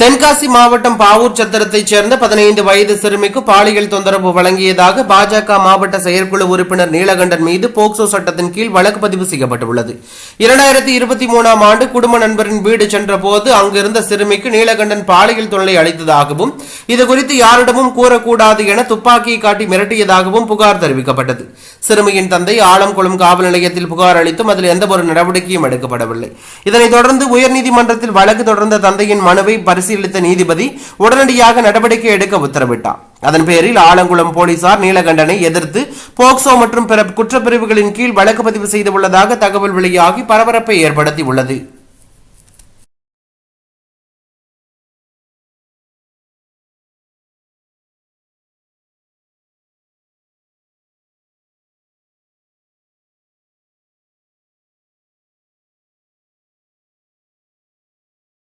தென்காசி மாவட்டம் பாவூர் சத்திரத்தைச் சேர்ந்த பதினைந்து வயது சிறுமிக்கு பாலியல் தொந்தரவு வழங்கியதாக பாஜக மாவட்ட செயற்குழு உறுப்பினர் நீலகண்டன் மீது போக்சோ சட்டத்தின் கீழ் வழக்கு பதிவு செய்யப்பட்டுள்ளது. இரண்டாயிரத்தி இருபத்தி மூணாம் ஆண்டு குடும்ப நண்பரின் வீடு சென்றபோது அங்கிருந்த சிறுமிக்கு நீலகண்டன் பாலியல் தொல்லை அளித்ததாகவும் இதுகுறித்து யாரிடமும் கூறக்கூடாது என துப்பாக்கியை காட்டி மிரட்டியதாகவும் புகார் தெரிவிக்கப்பட்டது. சிறுமியின் தந்தை ஆலம்குளம் காவல் நிலையத்தில் புகார் அளித்தும் அதில் எந்தவொரு நடவடிக்கையும் எடுக்கப்படவில்லை. இதனைத் தொடர்ந்து உயர்நீதிமன்றத்தில் வழக்கு தொடர்ந்த தந்தையின் மனுவை பரிசீலித்த நீதிபதி உடனடியாக நடவடிக்கை எடுக்க உத்தரவிட்டார். அதன் பேரில் ஆலங்குளம் போலீசார் நீலகண்டனை எதிர்த்து போக்சோ மற்றும் பிற குற்றப்பிரிவுகளின் கீழ் வழக்கு பதிவு செய்துள்ளதாக தகவல் வெளியாகி பரபரப்பை ஏற்படுத்தியுள்ளது.